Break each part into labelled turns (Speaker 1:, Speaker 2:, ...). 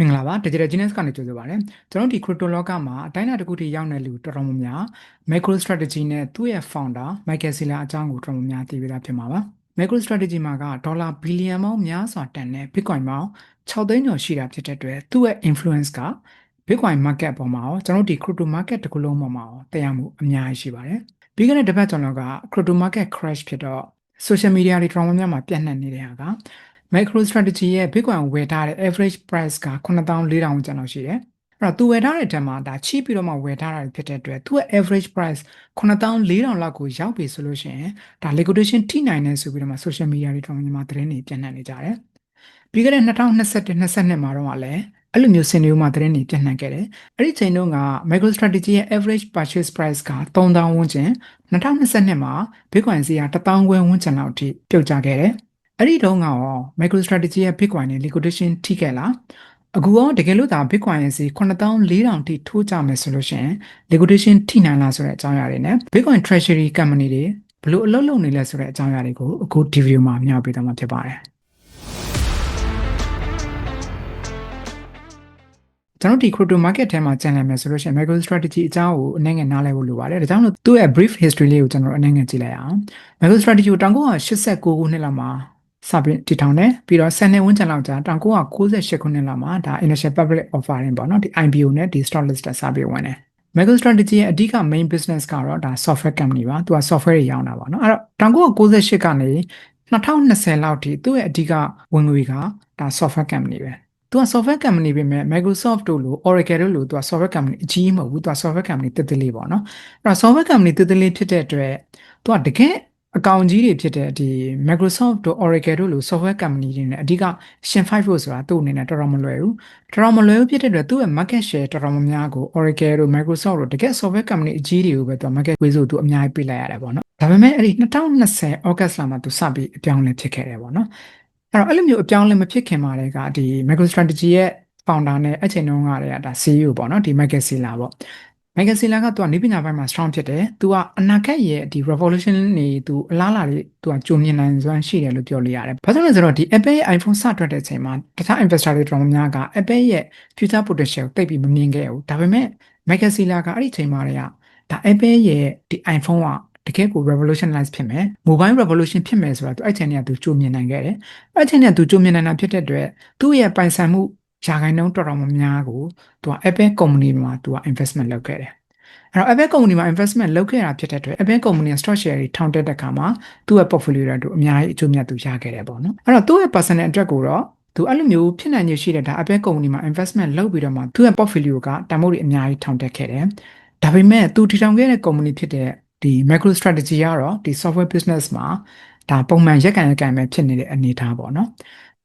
Speaker 1: မင်္ဂလာပါ Digital Genius ကနေကြိုဆိုပါရစေကျွန်တော်ဒီ crypto လောကမှာအတိုင်းအတာတစ်ခုထိရောက်နေလူတော်တော်များများ macro strategy နဲ့သူ့ရဲ့ founder Michael Saylor အကြောင်းကိုတော်တော်များများသိပြီးသားဖြစ်မှာပါ macro strategy မှာကဒေါ်လာဘီလီယံပေါင်းများစွာတန်တဲ့ Bitcoin ပေါင်း6သိန်းကျော်ရှိတာဖြစ်တဲ့အတွက်သူ့ရဲ့ influence က Bitcoin market ပေါ်မှာရောကျွန်တော်ဒီ crypto market တစ်ခုလုံးပေါ်မှာရောတရားမှုအများကြီးရှိပါတယ်ပြီးခဲ့တဲ့တစ်ပတ်ကျွန်တော်က crypto market crash ဖြစ်တော့ social media တွေတော်တော်များများမှာပြန့်နှံ့နေတဲ့ဟာက micro strategy ရဲ့ Bitcoin ဝယ်ထားတဲ့ average price က9400ကျန်လောက်ရှိတယ်။အဲ့တော့သူဝယ်ထားတဲ့တက်မှာဒါချိပြီးတော့မှဝယ်ထားတာဖြစ်တဲ့အတွက်သူ့ရဲ့ average price 9400လောက်ကိုရောက်ပြီဆိုလို့ရှိရင်ဒါ liquidation ထိနိုင်နေဆိုပြီးတော့မှ social media တွေတော်တော်များများသတင်းတွေပြန့်နှံ့နေကြတယ်။ပြီးခဲ့တဲ့2021 22မှာတော့လည်းအဲ့လိုမျိုးစင်နေဦးမှာသတင်းတွေပြန့်နှံ့ခဲ့တယ်။အဲ့ဒီချိန်တုန်းက micro strategy ရဲ့ average purchase price က3000ဝန်းကျင်2022မှာ Bitcoin ဈေးက1000ခွဲဝန်းကျင်လောက်အထိပြုတ်ကျခဲ့တယ်။ အဲ့ဒီတုန်းကရော MicroStrategy ရဲ့ Bitcoin နဲ့ liquidation ထိခဲ့လားအခုရောတကယ်လို့ဒါ Bitcoin ရဲ့ဈေး9400ထိထိုးကြမယ်ဆိုလို့ရှိရင် liquidation ထိနိုင်လားဆိုတဲ့အကြောင်းအရာတွေနဲ့ Bitcoin Treasury Company တွေဘလို့အလုပ်လုပ်နေလဲဆိုတဲ့အကြောင်းအရာတွေကိုအခုဒီဗီဒီယိုမှာမျှဝေပေးသွားမှာဖြစ်ပါတယ်ကျွန်တော်ဒီ crypto market ထဲမှာကျန်လည်မယ်ဆိုလို့ရှိရင် MicroStrategy အကြောင်းကိုအနေငယ်နားလည်ဖို့လိုပါတယ်။ဒါကြောင့်လို့သူ့ရဲ့ brief history လေးကိုကျွန်တော်အနေငယ်ကြည့်လိုက်အောင်။ MicroStrategy ကို1989ခုနှစ်လောက်မှာ စပြီးတည်ထောင်တယ်ပြီးတော့ဆန်နှစ်ဝန်းကျင်လောက်ကြာ1998ခုနှစ်လောက်မှာဒါ initial public offering ပေါ့နော်ဒီ IPO နဲ့ဒီ stock listed စပြီးဝင်တယ် Micro Strategy ရဲ့အဓိက main business ကတော့ဒါ software company ပါသူက software တွေရောင်းတာပေါ့နော်အဲ့တော့1998ကနေ2020လောက်ထိသူ့ရဲ့အဓိကဝင်ငွေကဒါ software company ပဲသူက software company ပဲမဲ့ Microsoft တို့လို Oracle တို့လိုသူက software company အကြီးမဟုတ်ဘူးသူက software company တက်တက်လေးပေါ့နော်အဲ့တော့ software company တက်တက်လေးဖြစ်တဲ့အတွက်သူကတကယ် အကောင့်ကြီးတွေဖြစ်တဲ့ဒီ Microsoft တို့ Oracle တို့လို software company တွေနဲ့အဓိကရှင်5ဖို့ဆိုတာသူ့အနေနဲ့တော်တော်မလွယ်ဘူးတော်တော်မလွယ်ဘူးဖြစ်တဲ့အတွက်သူ့ရဲ့ market share တော်တော်များများကို Oracle တို့ Microsoft တို့တကယ် software company အကြီးတွေကိုပဲသူ market ဝေးဆိုသူအများကြီးပေးလိုက်ရတယ်ပေါ့နော်ဒါပေမဲ့အဲ့ဒီ2020 August လမှာသူစပြီးအပြောင်းလဲဖြစ်ခဲ့တယ်ပေါ့နော်အဲ့တော့အဲ့လိုမျိုးအပြောင်းလဲမဖြစ်ခင်မှာတည်းကဒီ MicroStrategy ရဲ့ founder နဲ့အချိန်တုန်းကတည်းကဒါ CEO ပေါ့နော်ဒီ Michael Saylor ပေါ့ မိုက်ကယ်ဆီလာကသူကနေပညာပိုင်းမှာ strong ဖြစ်တယ်။ तू ကအနာဂတ်ရဲ့ဒီ revolution နေ तू အလားလာတွေ तू ကကြုံမြင်နိုင်စွမ်းရှိတယ်လို့ပြောလို့ရတယ်။ဘာကြောင့်လဲဆိုတော့ဒီ Apple ရဲ့ iPhone စထွက်တဲ့အချိန်မှာတခြား investor တွေတော်တော်များက Apple ရဲ့ future potential ကိုသိပြီးမမြင်ခဲ့ဘူး။ဒါပေမဲ့မိုက်ကယ်ဆီလာကအဲ့ဒီချိန်မှာတည်းကဒါ Apple ရဲ့ဒီ iPhone ကတကယ်ကို revolutionize ဖြစ်မယ် mobile revolution ဖြစ်မယ်ဆိုတာသူအဲ့ချိန်ကသူကြိုမြင်နိုင်ခဲ့တယ်အဲ့ချိန်ကသူကြိုမြင်နိုင်တာဖြစ်တဲ့အတွက်သူ့ရဲ့ပိုင်ဆိုင်မှု ရာခိုင်နှုန်းတော်တော်များများကိုသူက Apple company မှာသူက investment လုပ်ခဲ့တယ်အဲ့တော့ Apple company မှာ investment လုပ်ခဲ့တာဖြစ်တဲ့အတွက် Apple company ရဲ့ stock share တွေထောင်တက်တဲ့အခါမှာသူ့ရဲ့ portfolio တွေတို့အများကြီးအကျိုးမြတ်သူရခဲ့တယ်ပေါ့နော်အဲ့တော့သူ့ရဲ့ personal အတွက်ကိုတော့သူအဲ့လိုမျိုးဖြစ်နိုင်ရရှိတဲ့ဒါ Apple company မှာ investment လုပ်ပြီးတော့မှသူ့ရဲ့ portfolio ကတန်ဖိုးတွေအများကြီးထောင်တက်ခဲ့တယ်ဒါပေမဲ့သူတည်ထောင်ခဲ့တဲ့ company ဖြစ်တဲ့ဒီ micro strategy ကတော့ဒီ software business မှာဒါပုံမှန်ရက်ကန်ရက်ကန်ပဲဖြစ်နေတဲ့အနေအထားပေါ့နော်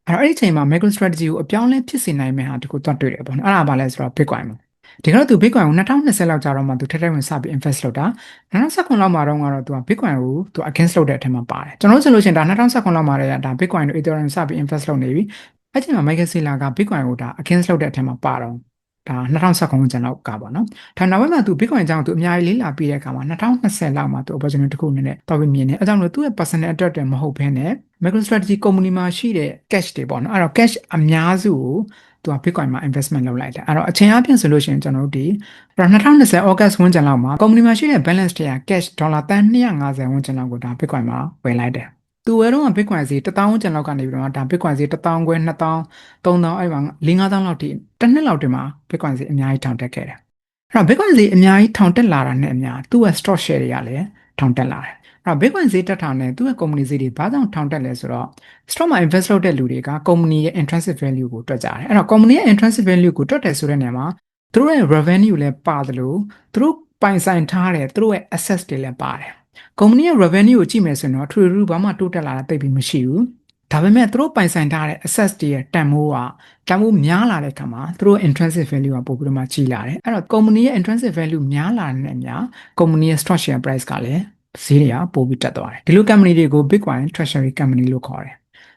Speaker 1: အဲ့တော့အဲ့ဒီချိန်မှာ micro strategy ကိုအပြောင်းလဲဖြစ်စေနိုင်မယ့်ဟာတခုသွားတွေ့တယ်ပေါ့နော်အဲ့ဒါဘာလဲဆိုတော့ Bitcoin ပေါ့ဒီကတော့သူ Bitcoin ကို2020လောက်ကြာတော့မှသူထက်ထက်ဝင်စပြီး invest လုပ်တာ2019လောက်မှာတော့ကတော့သူက Bitcoin ကိုသူ against လုပ်တဲ့အထက်မှာပါတယ်ကျွန်တော်တို့ဆိုလို့ရှိရင်ဒါ2019လောက်မှာလည်းဒါ Bitcoin တို့ Ethereum စပြီး invest လုပ်နေပြီအဲ့ချိန်မှာ Michael Saylor က Bitcoin ကိုဒါ against လုပ်တဲ့အထက်မှာပါတော့ ဒါ2019ကျန်လောက်ကပါနော်။ဒါနောက်ပိုင်းမှာသူ Bitcoin အကြောင်းသူအများကြီးလေ့လာပြီးတဲ့အခါမှာ2020လောက်မှာသူ opportunity တစ်ခုအနေနဲ့တော်ပြီးမြင်တယ်။အဲကြောင့်လို့သူ့ရဲ့ personal attract တွေမဟုတ်ဘဲနဲ့ MicroStrategy company မှာရှိတဲ့ cash တွေပေါ့နော်။အဲ့တော့ cash အများစုကိုသူက Bitcoin မှာ investment လုပ်လိုက်တယ်အဲ့တော့အချိန်အပြင်ဆိုလို့ရှိရင်ကျွန်တော်တို့ဒီ2020 August ဝန်းကျင်လောက်မှာ company မှာရှိတဲ့ balance တွေက cash ဒေါ်လာတန်250ဝန်းကျင်လောက်ကိုဒါ Bitcoin မှာဝယ်လိုက်တယ် သူဝယ်တော့ Bitcoin ဈေး1000ဝန်းကျင်လောက်ကနေပြီးတော့ဒါ Bitcoin ဈေး1000ခွဲ2000 3000အဲ့မှာ5000လောက်ထိတစ်နှစ်လောက်တင်မှာ Bitcoin ဈေးအများကြီးထောင်တက်ခဲ့တယ်အဲ့တော့ Bitcoin ဈေးအများကြီးထောင်တက်လာတာနဲ့အများသူ့ရဲ့ stock share တွေကလည်းထောင်တက်လာတယ်အဲ့တော့ Bitcoin ဈေးတက်တာနဲ့သူ့ရဲ့ company ဈေးတွေဘာကြောင့်ထောင်တက်လဲဆိုတော့ stock မှာ invest လုပ်တဲ့လူတွေက company ရဲ့ intrinsic value ကိုတွက်ကြတယ်အဲ့တော့ company ရဲ့ intrinsic value ကိုတွက်တယ်ဆိုတဲ့နေရာမှာသူတို့ရဲ့ revenue လည်းပါတယ်လို့သူတို့ပိုင်ဆိုင်ထားတဲ့သူတို့ရဲ့ assets တွေလည်းပါတယ် ကုမ္ပဏီရဲ့ revenue ကိုကြည့်မယ်ဆိုရင်တော့ true true ဘာမှတိုးတက်လာတာသိပြီးမရှိဘူးဒါပေမဲ့သူတို့ပိုင်ဆိုင်ထားတဲ့ assets တွေရဲ့တန်ဖိုးကတန်ဖိုးများလာတဲ့အခါမှာသူတို့ intrinsic value ကပိုပြီးတော့မှကြီးလာတယ်အဲ့တော့ကုမ္ပဏီရဲ့ intrinsic value များလာတဲ့အမျှကုမ္ပဏီရဲ့ stock share price ကလည်းဈေးတွေကပိုပြီးတက်သွားတယ်ဒီလို company တွေကို bitcoin treasury company လို့ခေါ်တယ်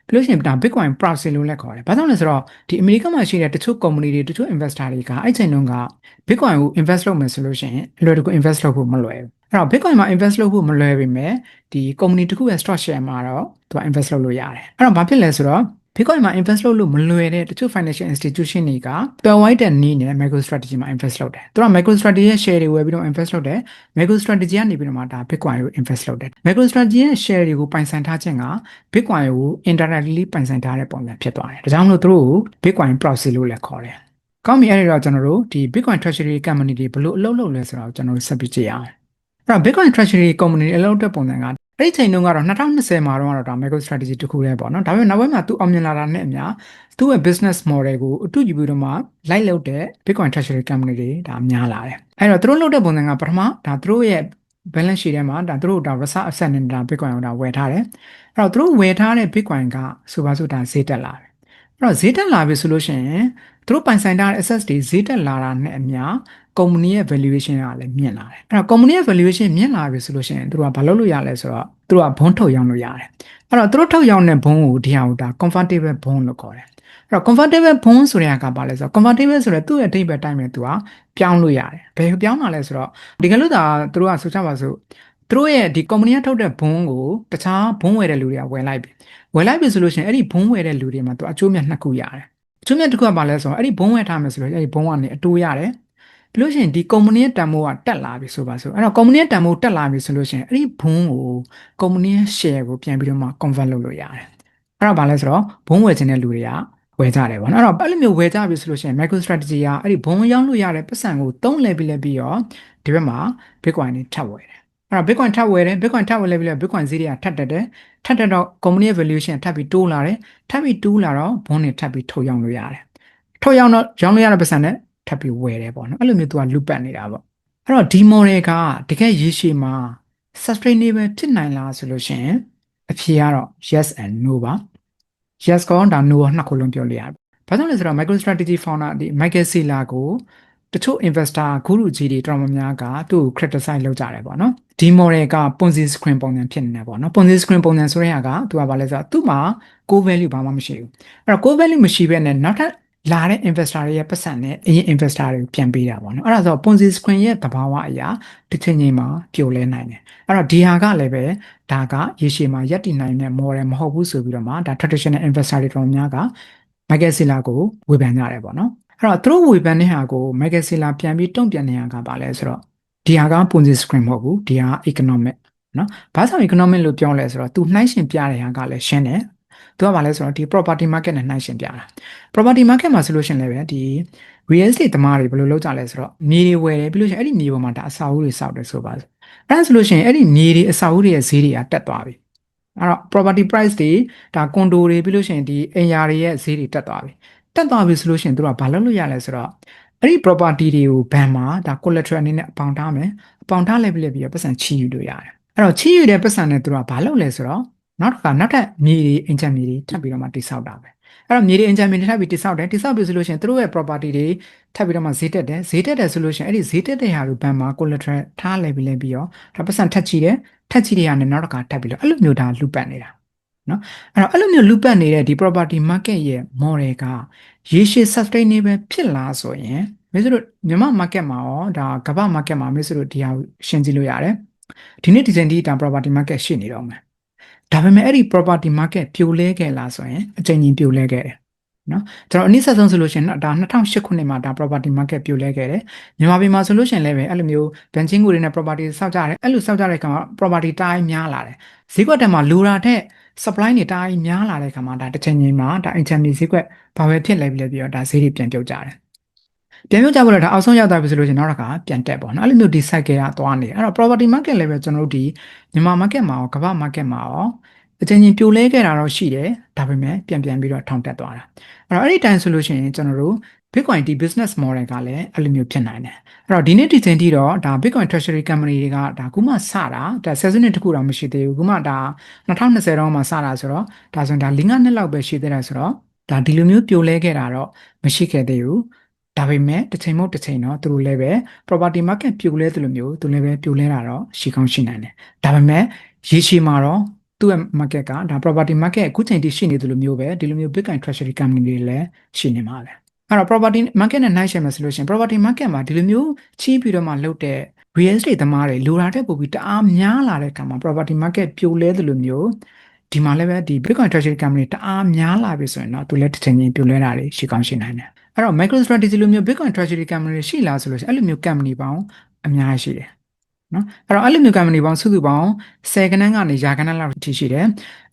Speaker 1: ပြီးလို့ရှိရင်ဒါ bitcoin proxy လို့လည်းခေါ်တယ်။ဘာကြောင့်လဲဆိုတော့ဒီ America မှာရှိတဲ့တချို့ company တွေတချို့ investor တွေကအဲ့ချိန်တုန်းက bitcoin ကို invest လုပ်မယ်ဆိုလို့ရှိရင်အလွယ်တကူ invest လုပ်ဖို့မလွယ်ဘူး။အဲ့တော့ bitcoin မှာ invest လုပ်ဖို့မလွယ်ပေမဲ့ဒီ company တခုရဲ့ stock share မှာတော့သူက invest လုပ်လို့ရတယ်။အဲ့တော့ဘာဖြစ်လဲဆိုတော့ Bitcoin မှာ invest လုပ်လို့မလွယ်တဲ့တချို့ financial institution တွေကတွယ်ဝိုက်တဲ့နည်းနဲ့ MicroStrategy မှာ invest လုပ်တယ်။သူက MicroStrategy ရဲ့ share တွေဝယ်ပြီးတော့ invest လုပ်တယ်။ MicroStrategy ကနေပြီးတော့မှဒါ Bitcoin ကို invest လုပ်တယ်။ MicroStrategy ရဲ့ share တွေကိုပိုင်ဆိုင်ထားခြင်းက Bitcoin ကို indirectly ပိုင်ဆိုင်ထားတဲ့ပုံစံဖြစ်သွားတယ်။ဒါကြောင့်မလို့သူတို့ကို Bitcoin proxy လို့လည်းခေါ်တယ်။ကောင်းပြီအဲ့ဒီတော့ကျွန်တော်တို့ဒီ Bitcoin Treasury Company တွေဘယ်လိုအလုပ်လုပ်လဲဆိုတော့ကျွန်တော်တို့ဆက်ပြီးကြည့်အောင်။အဲ့တော့ Bitcoin Treasury Company အလုပ်တဲ့ပုံစံက အဲ့ဒီချိန်တုန်းကတော့2020မှာတော့ဒါ micro strategy တစ်ခုလေးပေါ့နော်ဒါပေမဲ့နောက်ပိုင်းမှာသူအောင်မြင်လာတာနဲ့အမျှသူ့ရဲ့ business model ကိုအတူယူပြီးတော့မှလိုက်လုပ်တဲ့ Bitcoin Treasury Company တွေဒါများလာတယ်အဲ့တော့သူတို့လုပ်တဲ့ပုံစံကပထမဒါသူတို့ရဲ့ balance sheet ထဲမှာဒါသူတို့ဒါ reserve asset နဲ့ဒါ Bitcoin ကိုဒါဝယ်ထားတယ်အဲ့တော့သူတို့ဝယ်ထားတဲ့ Bitcoin ကဆိုပါစို့ဒါဈေးတက်လာတယ်အဲ့တော့ဈေးတက်လာပြီဆိုလို့ရှိရင်သူတို့ပိုင်ဆိုင်ထားတဲ့ assets တွေဈေးတက်လာတာနဲ့အမျှ ကုမ္ပဏီရဲ့ valuation ကလည်းမြင့်လာတယ်အဲ့တော့ကုမ္ပဏီရဲ့ valuation မြင့်လာပြီဆိုလို့ရှိရင်သူတို့ကဘာလုပ်လို့ရလဲဆိုတော့သူတို့ကဘုန်းထုတ်ရောင်းလို့ရတယ်အဲ့တော့သူတို့ထုတ်ရောင်းတဲ့ဘုန်းကိုဒီဟာကိုဒါ convertible bond လို့ခေါ်တယ်အဲ့တော့ convertible bond ဆိုတဲ့ဟာကဘာလဲဆိုတော့ convertible ဆိုတဲ့သူ့ရဲ့အဓိပ္ပာယ်တိုင်းပဲသူကပြောင်းလို့ရတယ်ဘယ်ပြောင်းတာလဲဆိုတော့ဒီကလို့သာသူတို့ကဆိုချပါစို့သူတို့ရဲ့ဒီ company ကထုတ်တဲ့ဘုန်းကိုတခြားဘုန်းဝယ်တဲ့လူတွေကဝယ်လိုက်ပြီဝယ်လိုက်ပြီဆိုလို့ရှိရင်အဲ့ဒီဘုန်းဝယ်တဲ့လူတွေမှာသူအကျိုးမြတ်နှစ်ခုရတယ်အကျိုးမြတ်တစ်ခုကဘာလဲဆိုတော့အဲ့ဒီဘုန်းဝယ်ထားမယ်ဆိုလို့အဲ့ဒီဘုန်းကနေအတိုးရတယ် ပြီးလို့ရှိရင်ဒီကုမ္ပဏီရဲ့တန်ဖိုးကတက်လာပြီဆိုပါစို့အဲ့တော့ကုမ္ပဏီရဲ့တန်ဖိုးတက်လာပြီဆိုလို့ရှိရင်အဲ့ဒီဘုန်းကိုကုမ္ပဏီရဲ့ share ကိုပြန်ပြီးတော့မှ convert လုပ်လို့ရတယ်အဲ့တော့ဘာလဲဆိုတော့ဘုန်းဝယ်ခြင်းတဲ့လူတွေကဝယ်ကြတယ်ပေါ့နော်အဲ့တော့အဲ့လိုမျိုးဝယ်ကြပြီဆိုလို့ရှိရင် micro strategy ကအဲ့ဒီဘုံရောင်းလို့ရတဲ့ပတ်စံကိုသုံးလဲပြီးလဲပြီးတော့ဒီဘက်မှာ bitcoin တွေထပ်ဝယ်တယ်အဲ့တော့ bitcoin ထပ်ဝယ်တယ် bitcoin ထပ်ဝယ်လဲပြီးလဲ bitcoin ဈေးတွေကထပ်တက်တယ်ထပ်တက်တော့ company valuation ထပ်ပြီးတိုးလာတယ်ထပ်ပြီးတိုးလာတော့ဘုံတွေထပ်ပြီးထုတ်ရောင်းလို့ရတယ်ထုတ်ရောင်းတော့ရောင်းလို့ရတဲ့ပတ်စံနဲ့ ထပ်ပြီးဝယ်တယ်ပေါ့နော်အဲ့လိုမျိုးသူကလူပတ်နေတာပေါ့အဲ့တော့ဒီ model ကတကယ်ရေရှည်မှာ sustainable ဖြစ်နိုင်လားဆိုလို့ရှိရင်အဖြေကတော့ yes and no ပါ yes ကောဒါ no ကိုနှစ်ခုလုံးပြောလို့ရတယ်။ဘာကြောင့်လဲဆိုတော့ MicroStrategy founder ဒီ Michael Saylor ကိုတချို့ investor ဂုရုကြီးတွေတော်တော်များများကသူ့ကို criticize လုပ်ကြတယ်ပေါ့နော်။ဒီ model က Ponzi screen ပုံစံဖြစ်နေတယ်ပေါ့နော်။ Ponzi screen ပုံစံဆိုတဲ့ဟာကသူကဘာလဲဆိုတော့သူ့မှာ core value ဘာမှမရှိဘူး။အဲ့တော့ core value မရှိဘဲနဲ့နောက်ထပ် လာတဲ့ investor တွေရဲ့ပတ်စံနဲ့အရင် investor တွေကိုပြန်ပေးတာပေါ့နော်။အဲ့ဒါဆို Ponzi screen ရဲ့သဘာဝအရာတစ်ချိန်ချိန်မှာပြိုလဲနိုင်တယ်။အဲ့တော့ဒီဟာကလည်းပဲဒါကရေရှည်မှာရပ်တည်နိုင်တဲ့ model မဟုတ်ဘူးဆိုပြီးတော့မှဒါ traditional investor တွေတော်များက Michael Saylor ကိုဝေဖန်ကြတယ်ပေါ့နော်အဲ့တော့သူတို့ဝေဖန်တဲ့ဟာကို Michael Saylor ပြန်ပြီးတုံ့ပြန်နေရတာကဘာလဲဆိုတော့ဒီဟာက Ponzi screen မဟုတ်ဘူးဒီဟာ economic နော်ဘာကြောင့် economic လို့ပြောလဲဆိုတော့သူနှိုင်းရှင်ပြတဲ့ဟာကလည်းရှင်းတယ် သူကဘာလဲဆိုတော့ဒီ property market နဲ့နှိုင်းရှင်ပြတာ property market မှာဆိုလို့ရှိရင်လည်းပဲဒီ real estate သမားတွေဘယ်လိုလုပ်ကြလဲဆိုတော့မြေတွေဝယ်တယ်ပြီးလို့ရှိရင်အဲ့ဒီမြေပေါ်မှာဒါအစာအုပ်တွေစောက်တယ်ဆိုပါစို့အဲ့ဒါဆိုလို့ရှိရင်အဲ့ဒီမြေတွေအစာအုပ်တွေရဲ့ဈေးတွေကတက်သွားပြီအဲ့တော့ property price တွေဒါ condo တွေပြီးလို့ရှိရင်ဒီအိမ်ယာတွေရဲ့ဈေးတွေတက်သွားပြီတက်သွားပြီဆိုလို့ရှိရင်တို့ကဘာလုပ်လို့ရလဲဆိုတော့အဲ့ဒီ property တွေကိုဘန်မှာဒါ collateral အနေနဲ့အပေါင်ထားမယ်အပေါင်ထားလိုက်ပြီးပြီးတော့ပတ်စံချီယူလို့ရတယ်အဲ့တော့ချီယူတဲ့ပတ်စံနဲ့တို့ကဘာလုပ်လဲဆိုတော့ နောက်တစ်ခါနောက်ထပ်မြေတွေအင်ဂျင်မြေတွေထပ်ပြီးတော့မှတိစောက်တာပဲအဲ့တော့မြေတွေအင်ဂျင်မြေတွေထပ်ပြီးတိစောက်တယ်တိစောက်ပြီဆိုလို့ရှိရင်တို့ရဲ့ property တွေထပ်ပြီးတော့မှဈေးတက်တယ်ဈေးတက်တယ်ဆိုလို့ရှိရင်အဲ့ဒီဈေးတက်တဲ့ဟာကိုဘန်မှာ collateral ထားလိုက်ပြီးလဲပြီးတော့ဒါပတ်စံထပ်ချီတယ်ထက်ချီတွေကနေနောက်တစ်ခါထပ်ပြီးတော့အဲ့လိုမျိုးဒါလူပတ်နေတာနော်အဲ့တော့အဲ့လိုမျိုးလူပတ်နေတဲ့ဒီ property market ရဲ့ model ကရေရှည် sustainable ဖြစ်လားဆိုရင်မင်းတို့မြန်မာ market မှာရောဒါကမ္ဘာ market မှာမင်းတို့ဒီဟာရှင်းကြည့်လို့ရတယ်ဒီနေ့ဒီဇင်ဒီဒါ property market ရှိနေတော့မယ် ဒါပေမဲ့အဲ့ဒီ property market ပြိုလဲခဲ့လားဆိုရင်အချိန်ကြီးပြိုလဲခဲ့တယ်နော်ကျွန်တော်အနည်းဆက်ဆုံးဆိုလို့ရှိရင်ဒါ2008ခုနှစ်မှာဒါ property market ပြိုလဲခဲ့တယ်မြန်မာပြည်မှာဆိုလို့ရှိရင်လည်းပဲအဲ့လိုမျိုး banking ကိုတွေနဲ့ property စောက်ကြတယ်အဲ့လိုစောက်ကြတဲ့အခါမှာ property တိုင်းများလာတယ်ဈေးကွက်တက်မှာလိုတာတဲ့ supply တွေတိုင်းများလာတဲ့အခါမှာဒါတစ်ချိန်ချိန်မှာဒါ internet ဈေးကွက်ဘာပဲဖြစ်လဲပြီးလဲပြီးတော့ဒါဈေးတွေပြန်ပြုတ်ကြတယ် ပြန်ပြုတ်ကြဖို့တော့ဒါအောက်ဆုံးရောက်သွားပြီဆိုလို့ရှိရင်နောက်တစ်ခါပြန်တက်ပေါ့နော်အဲ့လိုမျိုးဒီ cycle ကသွားနေအဲ့တော့ property market လည်းပဲကျွန်တော်တို့ဒီမြန်မာ market မှာရောကမ္ဘာ market မှာရောအချင်းချင်းပြိုလဲခဲ့တာတော့ရှိတယ်ဒါပေမဲ့ပြန်ပြန်ပြီးတော့ထောင်တက်သွားတာအဲ့တော့အဲ့ဒီတိုင်းဆိုလို့ရှိရင်ကျွန်တော်တို့ Bitcoin ဒီ business model ကလည်းအဲ့လိုမျိုးဖြစ်နိုင်တယ်အဲ့တော့ဒီနေ့ဒီချိန်ထိတော့ဒါ Bitcoin Treasury Company တွေကဒါခုမှစတာဒါဆယ်စုနှစ်တခုတော့မရှိသေးဘူးခုမှဒါ2020တော့မှစတာဆိုတော့ဒါဆိုရင်ဒါ၄-၅နှစ်လောက်ပဲရှိသေးတယ်ဆိုတော့ဒါဒီလိုမျိုးပြိုလဲခဲ့တာတော့မရှိခဲ့သေးဘူး ဒါပေမဲ့တစ်ချိန်မဟုတ်တစ်ချိန်တော့သူတို့လည်းပဲ property market ပြိုလဲသလိုမျိုးသူလည်းပဲပြိုလဲတာတော့ရှိကောင်းရှိနိုင်တယ်ဒါပေမဲ့ရေရှည်မှာတော့သူ့ရဲ့ market ကဒါ property market အခုချိန်ထိရှိနေသလိုမျိုးပဲဒီလိုမျိုး Bitcoin Treasury Company တွေလည်းရှိနေမှာပဲအဲ့တော့ property market နဲ့နှိုင်းယှဉ်မယ်ဆိုလို့ရှိရင် property market မှာဒီလိုမျိုးချီးပြီးတော့မှလုပ်တဲ့ real estate သမားတွေလိုတာတဲ့ပို့ပြီးတအားများလာတဲ့အခါမှာ property market ပြိုလဲသလိုမျိုးဒီမှာလည်းပဲဒီ Bitcoin Treasury Company တအားများလာပြီဆိုရင်တော့သူလည်းတစ်ချိန်ချင်းပြိုလဲတာတွေရှိကောင်းရှိနိုင်တယ် အဲ့တော့ MicroStrategy လိုမျိုး Bitcoin Treasury Company ရှိလားဆိုလို့ရှိရင်အဲ့လိုမျိုး company ပေါင်းအများကြီးရှိတယ်နော်အဲ့တော့အဲ့လိုမျိုး company ပေါင်းစုစုပေါင်း10ကနန်းကနေရာကနန်းလောက်ထိရှိတယ်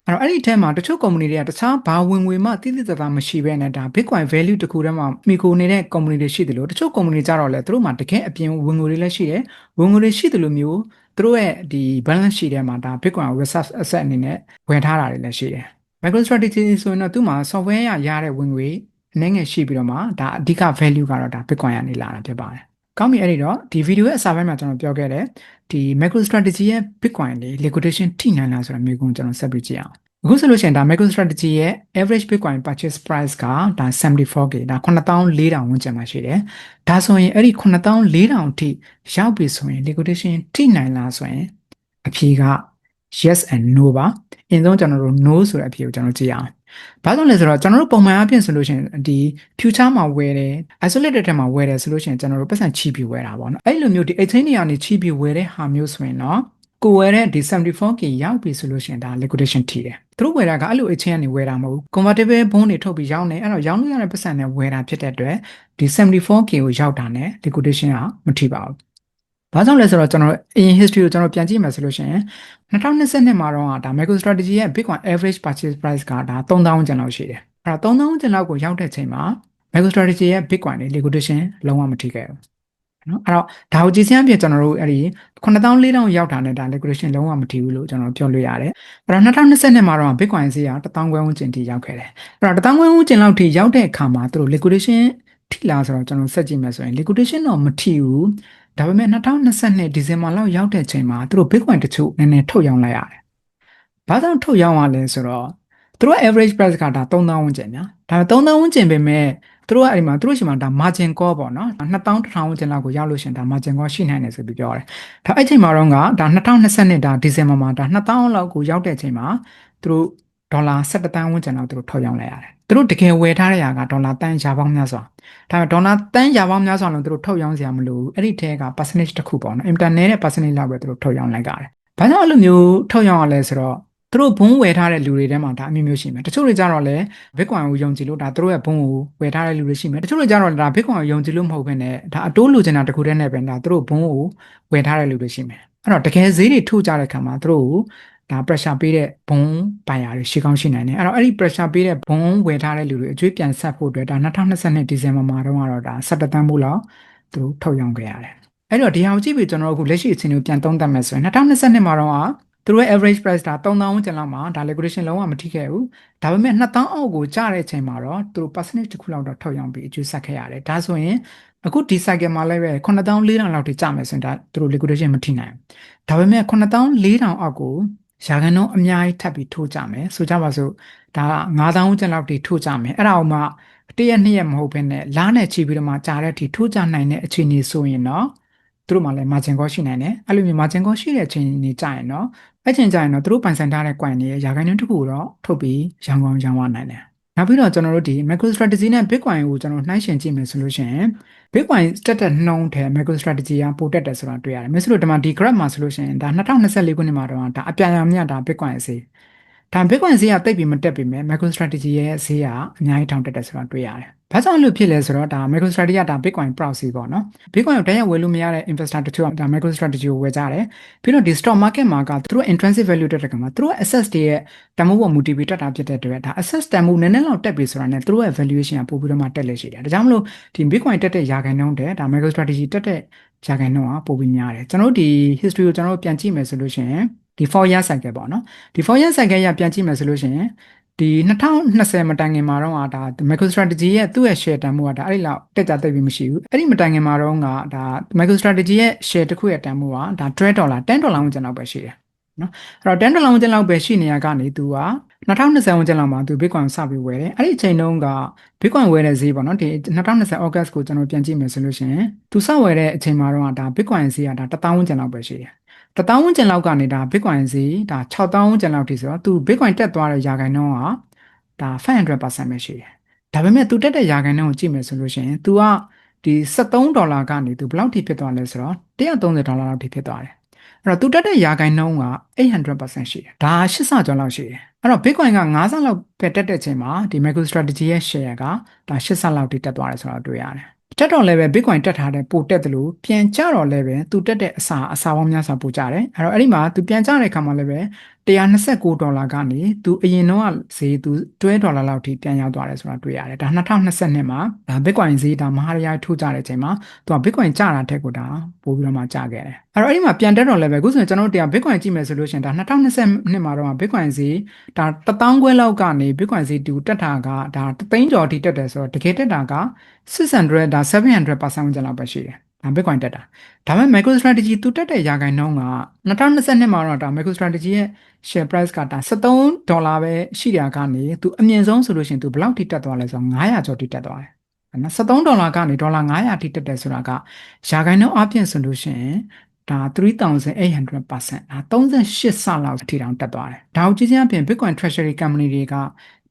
Speaker 1: အဲ့တော့အဲ့ဒီအထက်မှာတချို့ company တွေကတခြားဘာဝင်ငွေမှတိတိကျကျမရှိဘဲနဲ့ဒါ Bitcoin value တခုတည်းမှာမိကိုနေတဲ့ company တွေရှိတယ်လို့တချို့ company ကြတော့လေသူတို့မှာတကယ်အပြင်ဝင်ငွေတွေလည်းရှိတယ်ဝင်ငွေတွေရှိတယ်လို့မျိုးသူတို့ရဲ့ဒီ balance sheet ထဲမှာဒါ Bitcoin reserve asset အနေနဲ့ဝင်ထားတာတွေလည်းရှိတယ် MicroStrategy ဆိုရင်တော့သူ့မှာ software ရရတဲ့ဝင်ငွေ အနေငယ်ရှိပြီးတော့မှဒါအဓိက value ကတော့ဒါ Bitcoin ကနေလာတာဖြစ်ပါတယ်ကောင်းပြီအဲ့ဒီတော့ဒီဗီဒီယိုရဲ့အစပိုင်းမှာကျွန်တော်ပြောခဲ့တယ်ဒီ MicroStrategy ရဲ့ Bitcoin လေး liquidation ထိနိုင်လားဆိုတာမျိုးကိုကျွန်တော်ဆက်ပြီးကြည့်အောင်အခုဆိုလို့ရှိရင်ဒါ MicroStrategy ရဲ့ average Bitcoin purchase price ကဒါ 74k ဒါ9400ဝန်းကျင်မှာရှိတယ်။ဒါဆိုရင်အဲ့ဒီ9400အထိရောက်ပြီဆိုရင် liquidation ထိနိုင်လားဆိုရင်အဖြေက yes and no ပါ။အရင်ဆုံးကျွန်တော်တို့ no ဆိုတဲ့အဖြေကိုကျွန်တော်ကြည့်အောင်။ ဘာကြောင့်လဲဆိုတော့ကျွန်တော်တို့ပုံမှန်အပြင်ဆိုလို့ရှိရင်ဒီ future မှာဝယ်တယ် isolated ထဲမှာဝယ်တယ်ဆိုလို့ရှိရင်ကျွန်တော်တို့ပတ်စံချီပြီးဝယ်တာပေါ့နော်။အဲ့လိုမျိုးဒီ exchange တွေကနေချီပြီးဝယ်တဲ့ဟာမျိုးဆိုရင်တော့ကိုဝယ်တဲ့ဒီ 74k ရောက်ပြီဆိုလို့ရှိရင်ဒါ liquidation ထိတယ်။သူတို့ဝယ်တာကအဲ့လိုအချင်းကနေဝယ်တာမဟုတ်ဘူး။ convertible bond တွေထုတ်ပြီးရောင်းနေအဲ့တော့ရောင်းလို့ရတဲ့ပတ်စံနဲ့ဝယ်တာဖြစ်တဲ့အတွက်ဒီ 74k ကိုရောက်တာနဲ့ liquidation ကမထိပါဘူး။ ဘာကြောင့်လဲဆိုတော့ကျွန်တော်အရင် history ကိုကျွန်တော်ပြန်ကြည့်မယ်ဆိုလို့ရှိရင်2022မှာတော့ဒါ MicroStrategy ရဲ့ Bitcoin average purchase price ကဒါ3000ကျန်လောက်ရှိတယ်။အဲ့တော့3000ကျန်လောက်ကိုရောက်တဲ့ချိန်မှာ MicroStrategy ရဲ့ Bitcoin တွေ liquidation လုံးဝမထိခဲ့ဘူး။နော်အဲ့တော့ဒါကိုကြည့်စမ်းပြကျွန်တော်တို့အဲ့ဒီ9400ရောက်တာနဲ့ဒါ liquidation လုံးဝမထီဘူးလို့ကျွန်တော်ပြောလို့ရတယ်။အဲ့တော့2022မှာတော့ Bitcoin ဈေးက1000ခွဲဝန်းကျင်ထိရောက်ခဲ့တယ်။အဲ့တော့1000ခွဲဝန်းကျင်လောက်ထိရောက်တဲ့အခါမှာသူတို့ liquidation ထိလားဆိုတော့ကျွန်တော်ဆက်ကြည့်မယ်ဆိုရင် liquidation တော့မထီဘူး။ ဒါပေမဲ့2022ဒီဇင်ဘာလောက်ရောက်တဲ့ချိန်မှာသူတို့ Bitcoin တချို့နည်းနည်းထုတ်ရောင်းလိုက်ရတယ်။ဘာကြောင့်ထုတ်ရောင်းရလဲဆိုတော့သူတို့ average price ကဒါ3000ဝန်းကျင်ညာ။ဒါပေမဲ့3000ဝန်းကျင်ပဲမဲ့သူတို့ကအဲ့ဒီမှာသူတို့ရှိမှာဒါ margin call ပေါ့နော်2000 1000ဝန်းကျင်လောက်ကိုရောက်လို့ရှင်ဒါ margin call ရှိနိုင်တယ်ဆိုပြီးပြောတယ်ဒါအဲ့ချိန်မှာတော့ကဒါ2020ဒါဒီဇင်ဘာမှာဒါ2000လောက်ကိုရောက်တဲ့အချိန်မှာသူတို့ဒေါ်လာ17တန်းဝန်းကျင်လောက်သူတို့ထုတ်ရောင်းလိုက်ရတယ် သူတို့တကယ်ဝယ်ထားတဲ့ຢာကဒေါ်လာတန်းရာပေါင်းများစွာဒါပေမဲ့ဒေါ်လာတန်းရာပေါင်းများစွာလုံးသူတို့ထုတ်ရောင်းစရာမလိုဘူးအဲ့ဒီထဲက percentage တစ်ခုပေါ့နော် internet နဲ့ percentage လောက်ပဲသူတို့ထုတ်ရောင်းလိုက်ကြတယ်ဘာကြောင့်အဲ့လိုမျိုးထုတ်ရောင်းရလဲဆိုတော့သူတို့ဘုံဝယ်ထားတဲ့လူတွေထဲမှာဒါအမျိုးမျိုးရှိမယ်တချို့တွေကြတော့လည်း Bitcoin ကိုယုံကြည်လို့ဒါသူတို့ရဲ့ဘုံကိုဝယ်ထားတဲ့လူတွေရှိမယ်တချို့တွေကြတော့ဒါ Bitcoin ကိုယုံကြည်လို့မဟုတ်ဘဲနဲ့ဒါအတိုးလိုချင်တာတခုတည်းနဲ့ပဲဒါသူတို့ဘုံကိုဝယ်ထားတဲ့လူတွေရှိမယ်အဲ့တော့တကယ်ဈေးတွေထုတ်ကြတဲ့ခါမှာသူတို့ကို ဒါ pressure ပေးတဲ့ဘုံပိုင်ယာတွေရှိကောင်းရှိနိုင်တယ်အဲ့တော့အဲ့ဒီ pressure ပေးတဲ့ဘုံဝယ်ထားတဲ့လူတွေအကျွေးပြန်ဆက်ဖို့အတွက်ဒါ2022ဒီဇင်ဘာမှာတော့ကတော့ဒါ17တန်းမို့လောက်သူတို့ထုတ်ရောင်းခဲ့ရတယ်အဲ့တော့ဒီဟာကိုကြည့်ပြီးကျွန်တော်တို့အခုလက်ရှိအချိန်ကိုပြန်သုံးသပ်မယ်ဆိုရင်2022မှာတော့သူတို့ရဲ့ average price ဒါ3000ကျန်လောက်မှာဒါ liquidation လုံးဝမထိခဲ့ဘူးဒါပေမဲ့2000အောက်ကိုကျတဲ့အချိန်မှာတော့သူတို့ percentage တစ်ခုလောက်တော့ထုတ်ရောင်းပြီးအကျိုးဆက်ခဲ့ရတယ်ဒါဆိုရင်အခုဒီ cycle မှာလည်းပဲ9400လောက်ထိကျမယ်ဆိုရင်ဒါသူတို့ liquidation မထိနိုင်ဘူးဒါပေမဲ့9400အောက်ကို ရာခိုင်နှုန်းအများကြီးထပ်ပြီးထိုးကြမယ်ဆိုကြပါစို့ဒါ9000ကျန်လောက်ထိထိုးကြမယ်အဲ့ဒါအောင်မှတရက်နှစ်ရက်မဟုတ်ဘဲနဲ့လားနဲ့ချီပြီးတော့မှကြာတဲ့အထိထိုးကြနိုင်တဲ့အခြေအနေဆိုရင်တော့သူတို့မှလည်း margin call ရှိနိုင်တယ်အဲ့လိုမျိုး margin call ရှိတဲ့အချိန်နေကြရင်တော့အဲ့ချိန်ကျရင်တော့သူတို့ပိုင်ဆိုင်ထားတဲ့ coin တွေရဲ့ရာခိုင်နှုန်းတစ်ခုတော့ထုတ်ပြီးရောင်းကောင်းရောင်းရနိုင်တယ် နောက်ပြီးတော့ကျွန်တော်တို့ဒီ MicroStrategy နဲ့ Bitcoin ကိုကျွန်တော်နှိုင်းယှဉ်ကြည့်မယ်ဆိုလို့ရှိရင် Bitcoin တက်တဲ့နှုန်းထဲ MicroStrategy ကပိုတက်တယ်ဆိုတာတွေ့ရတယ်။မင်းတို့ဒီမှာဒီ graph မှာဆိုလို့ရှိရင်ဒါ2024ခုနှစ်မှာတော့ဒါအပြန်အမြတ်ဒါ Bitcoin ဈေး ဒါ Bitcoin ဈေးကတိတ်ပြီးမတက်ပြီမဲ့ MicroStrategy ရဲ့ဈေးကအများကြီးထောင်တက်တယ်ဆိုတာတွေ့ရတယ်။ဘာကြောင့်လို့ဖြစ်လဲဆိုတော့ဒါ MicroStrategy ကဒါ Bitcoin proxy ပေါ့နော် Bitcoin ကိုတရက်ဝယ်လို့မရတဲ့ investor တချို့ကဒါ MicroStrategy ကိုဝယ်ကြတယ်ပြီးတော့ဒီ stock market မှာကသူတို့ intrinsic value တက်တဲ့ကမှာသူတို့ assets တွေရဲ့တန်ဖိုးပေါ်မူတည်ပြီးတက်တာဖြစ်တဲ့အတွက်ဒါ assets တန်ဖိုးနည်းနည်းလောက်တက်ပြီဆိုတာနဲ့သူတို့ရဲ့ valuation ကပိုပြီးတော့မှတက်လေရှိတယ်ဒါကြောင့်မလို့ဒီ Bitcoin တက်တဲ့ရာခိုင်နှုန်းတဲ့ဒါ MicroStrategy တက်တဲ့ရာခိုင်နှုန်းကပိုပြီးများတယ်ကျွန်တော်တို့ဒီ history ကိုကျွန်တော်တို့ပြန်ကြည့်မယ်ဆိုလို့ရှိရင် ဒီ4 year cycle ပေါ့နော်ဒီ4 year cycle ရပြန်ကြည့်မယ်ဆိုလို့ရှိရင်ဒီ2020မတိုင်ခင်မှာတော့ဒါ MicroStrategy ရဲ့သူ့ရဲ့ share တန်ဖိုးကဒါအဲ့ဒီလောက်တက်ကြသိပြီမရှိဘူးအဲ့ဒီမတိုင်ခင်မှာတော့ကဒါ MicroStrategy ရဲ့ share တစ်ခုရဲ့တန်ဖိုးကဒါ12ဒေါ်လာ10ဒေါ်လာဝန်းကျင်လောက်ပဲရှိတယ်နော်အဲ့တော့10ဒေါ်လာဝန်းကျင်လောက်ပဲရှိနေရကနေသူက2020ဝန်းကျင်လောက်မှာသူ Bitcoin စပြီးဝယ်တယ်အဲ့ဒီအချိန်တုန်းက Bitcoin ဝယ်တဲ့ဈေးပေါ့နော်ဒီ2020 August ကိုကျွန်တော်ပြန်ကြည့်မယ်ဆိုလို့ရှိရင်သူစဝယ်တဲ့အချိန်မှာတော့ဒါ Bitcoin ဈေးကဒါ1000ဝန်းကျင်လောက်ပဲရှိတယ် တသောင်းဝန်းကျင်လောက်ကနေဒါ Bitcoin ဈေးဒါ6000ဝန်းကျင်လောက်ထိဆိုတော့သူ Bitcoin တက်သွားတဲ့ရာခိုင်နှုန်းကဒါ500%ပဲရှိတယ်။ဒါပေမဲ့သူတက်တဲ့ရာခိုင်နှုန်းကိုကြည့်မယ်ဆိုလို့ရှိရင် तू ကဒီ73ဒေါ်လာကနေ तू ဘယ်လောက်ထိဖြစ်သွားလဲဆိုတော့130ဒေါ်လာလောက်ထိဖြစ်သွားတယ်အဲ့တော့သူတက်တဲ့ရာခိုင်နှုန်းက800%ရှိတယ်ဒါ8ဆကျော်လောက်ရှိတယ်အဲ့တော့ Bitcoin က9ဆလောက်ပဲတက်တဲ့ချိန်မှာဒီ MicroStrategy ရဲ့ share ကဒါ8ဆလောက်တိတက်သွားတယ်ဆိုတော့တွေ့ရတယ် တက်တော့လည်းပဲ Bitcoin တက်ထားတဲ့ပိုတက်တယ်လို့ပြန်ကြတော့လည်းပဲသူတက်တဲ့အစာအစာပေါင်းများစွာပိုကြတယ်အဲ့တော့အဲ့ဒီမှာသူပြန်ကြတဲ့အခါမှာလည်းပဲ129ဒေါ်လာကနေသူအရင်တော့ဈေးသူ12ဒေါ်လာလောက်ထိပြန်ရောက်သွားတယ်ဆိုတာတွေ့ရတယ်ဒါ2022မှာဒါ Bitcoin ဈေးဒါမဟာရယာထိုးကြတဲ့အချိန်မှာသူက Bitcoin ကျတာတက်ကိုဒါပို့ပြီးတော့မှကျခဲ့တယ်အဲ့တော့အဲ့ဒီမှာပြန်တက်တော့လည်းပဲအခုဆိုရင်ကျွန်တော်တို့တရား Bitcoin ကြည့်မယ်ဆိုလို့ရှိရင်ဒါ2022မှာတော့ Bitcoin ဈေးဒါ1000ခွဲလောက်ကနေ Bitcoin ဈေးတူတက်တာကဒါ3သိန်းကျော်ထိတက်တယ်ဆိုတော့တကယ်တက်တာက600ဒါ700%ကျန်လောက်ပဲရှိတယ် ဒါ Bitcoin တက်တာဒါပေမဲ့ MicroStrategy သူတက်တဲ့ရာခိုင်နှုန်းက2022မှာတော့ဒါ MicroStrategy ရဲ့ share price ကဒါ73ဒေါ်လာပဲရှိတာကနေသူအမြင့်ဆုံးဆိုလို့ရှိရင်သူဘယ်လောက်ထိတက်သွားလဲဆိုတော့900ကျော်ထိတက်သွားတယ်နော်73ဒေါ်လာကနေဒေါ်လာ900ထိတက်တယ်ဆိုတာကရာခိုင်နှုန်းအပြင်ဆိုလို့ရှိရင်ဒါ3800%ဒါ38ဆလောက်အထိတောင်တက်သွားတယ်။ဒါကိုကြည့်ချင်းအပြင် Bitcoin Treasury Company တွေက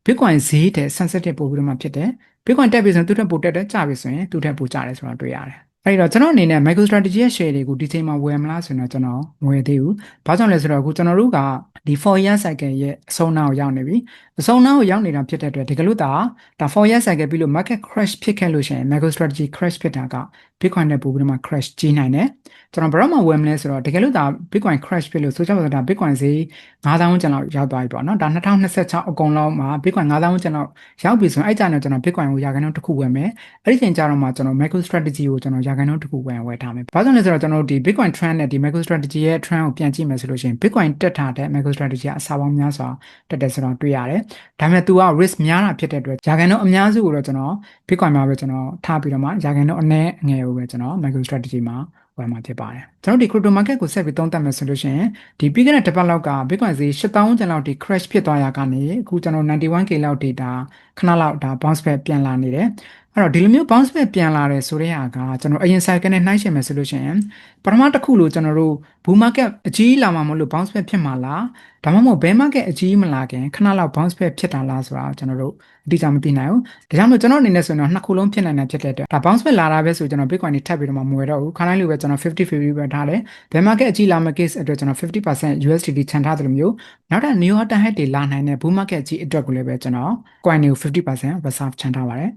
Speaker 1: Bitcoin ဈေးတဲ့ sensitive ပို့ပြီးတော့မှဖြစ်တယ်။ Bitcoin တက်ပြီဆိုရင်သူ့ထက်ပိုတက်တယ်ကျပြီဆိုရင်သူ့ထက်ပိုကျတယ်ဆိုတာတွေ့ရတယ်။ အဲဒီတော့ကျွန်တော်အနေနဲ့ MicroStrategy ရဲ့ share တွေကိုဒီချိန်မှာဝယ်မလားဆိုတော့ကျွန်တော်မဝယ်သေးဘူး။ဘာကြောင့်လဲဆိုတော့အခုကျွန်တော်တို့ကဒီ4 year cycle ရဲ့အဆုံးနာကိုရောက်နေပြီ။အဆုံးနာကိုရောက်နေတာဖြစ်တဲ့အတွက်ဒီကလို့ဒါဒါ4 year cycle ပြီးလို့ market crash ဖြစ်ခဲ့လို့ရှိရင် MicroStrategy crash ဖြစ်တာက Bitcoin နဲ့ပို့ပြီးတော့မှ crash ကြီးနိုင်တယ်။ကျွန်တော်ဘယ်တော့မှဝယ်မလဲဆိုတော့တကယ်လို့ဒါ Bitcoin crash ဖြစ်လို့ဆိုကြပါစို့ဒါ Bitcoin ဈေး9000ကျန်လောက်ရောက်သွားပြီပေါ့နော်။ဒါ2026အကုန်လုံးမှာ Bitcoin 9000ကျန်လောက်ရောက်ပြီဆိုရင်အဲ့ကြတော့ကျွန်တော် Bitcoin ကိုရာခိုင်နှုန်းတစ်ခုဝယ်မယ်။အဲ့ဒီချိန်ကျတော့မှကျွန်တော် MicroStrategy ကိုကျွန်တော်ရာခိုင်နှုန်းတစ်ခုဝယ်ဝယ်ထားမယ်။ဘာကြောင့်လဲဆိုတော့ကျွန်တော်တို့ဒီ Bitcoin trend နဲ့ဒီ MicroStrategy ရဲ့ trend ကိုပြန်ကြည့်မယ်ဆိုလို့ရှိရင် Bitcoin တက်ထားတဲ့ MicroStrategy ကအစားပေါင်းများစွာတက်တယ်ဆိုတော့တွေ့ရတယ်။ဒါပေမဲ့ तू က risk များတာဖြစ်တဲ့အတွက်ရာခိုင်နှုန်းအများစုကိုတော့ကျွန်တော် Bitcoin မှာပဲကျွန်တော်ထားပြီးတော့မှရာခိုင်နှုန်းအနည်းငယ်ကိုပဲကျွန်တော် MicroStrategy မှာဝယ်မှာဖြစ်ပါတယ်။ကျွန်တော်ဒီ crypto market ကိုဆက်ပြီးသုံးသပ်မယ်ဆိုလို့ရှိရင်ဒီပြီးခဲ့တဲ့တစ်ပတ်လောက်က Bitcoin ဈေး8000ကျန်လောက်ဒီ crash ဖြစ်သွားရကနေအခုကျွန်တော် 91k လောက် data ခဏလောက်ဒါ bounce back ပြန်လာနေတယ်။ အဲ့တော့ဒီလိုမျိုး bounce back ပြန်လာတယ်ဆိုတဲ့ဟာကကျွန်တော်အရင် cycle နဲ့နှိုင်းယှဉ်မယ်ဆိုလို့ရှိရင်ပထမတစ်ခုလို့ကျွန်တော်တို့ bull market အကြီးလာမှာမလို့ bounce back ဖြစ်မှာလားဒါမှမဟုတ် bear market အကြီးမလာခင်ခဏလောက် bounce back ဖြစ်တာလားဆိုတာကျွန်တော်တို့အတိအကျမသိနိုင်ဘူးဒါကြောင့်မို့ကျွန်တော်အနေနဲ့ဆိုရင်တော့နှစ်ခုလုံးဖြစ်နိုင်တယ်ဖြစ်တဲ့အတွက်ဒါ bounce back လာတာပဲဆိုကျွန်တော် bitcoin တွေထပ်ပြီးတော့မှမဝယ်တော့ဘူးခါတိုင်းလိုပဲကျွန်တော်50 50ပဲထားတယ် bear market အကြီးလာမယ့် case အတွက်ကျွန်တော်50% USDT ချန်ထားတယ်လို့မျိုးနောက်ထပ် new hot head တွေလာနိုင်တဲ့ bull market အကြီးအတွက်ကိုလည်းပဲကျွန်တော် coin တွေကို50% reserve ချန်ထားပါတယ်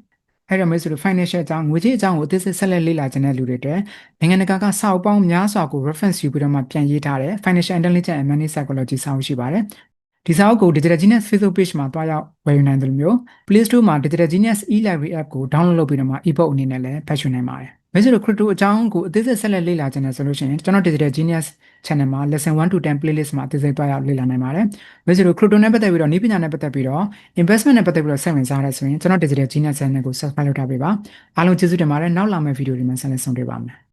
Speaker 1: အဲ့တော့မျိုးဆိုလို့ financial အကြောင်းငွေကြေးအကြောင်းကိုအသေးစိတ်ဆက်လက်လေ့လာခြင်းတဲ့လူတွေအတွက်နိုင်ငံတကာကစာအုပ်ပေါင်းများစွာကို reference ယူပြီးတော့မှပြန်ရေးထားတဲ့ financial intelligence and money psychology စာအုပ်ရှိပါတယ်ဒီစာအုပ်ကို Digital Genius Facebook page မှာတွားရောက်ဝယ်ယူနိုင်တယ်လို့မျိုး Play Store မှာ Digital Genius e-library app ကို download လုပ်ပြီးတော့မှ ebook အနေနဲ့လည်းဖတ်ရှုနိုင်ပါတယ် မဲဆိုတော့ crypto အကြောင်းကိုအသေးစိတ်ဆက်လက်လေ့လာခြင်းနဲ့ဆိုလို့ရှိရင်ကျွန်တော် Digital Genius channel မှာ lesson 1 to 10 playlist မှာအသေးစိတ်တွားရောက်လေ့လာနိုင်ပါတယ်။မဲဆိုတော့ crypto နဲ့ပတ်သက်ပြီးတော့နည်းပညာနဲ့ပတ်သက်ပြီးတော့ investment နဲ့ပတ်သက်ပြီးတော့စိတ်ဝင်စားရဆိုရင်ကျွန်တော် Digital Genius channel ကို subscribe လုပ်ထားပေးပါ။အားလုံးကျေးဇူးတင်ပါတယ်။နောက်လာမယ့်ဗီဒီယိုတွေမှာဆက်လက်ဆုံတွေ့ပါမယ်။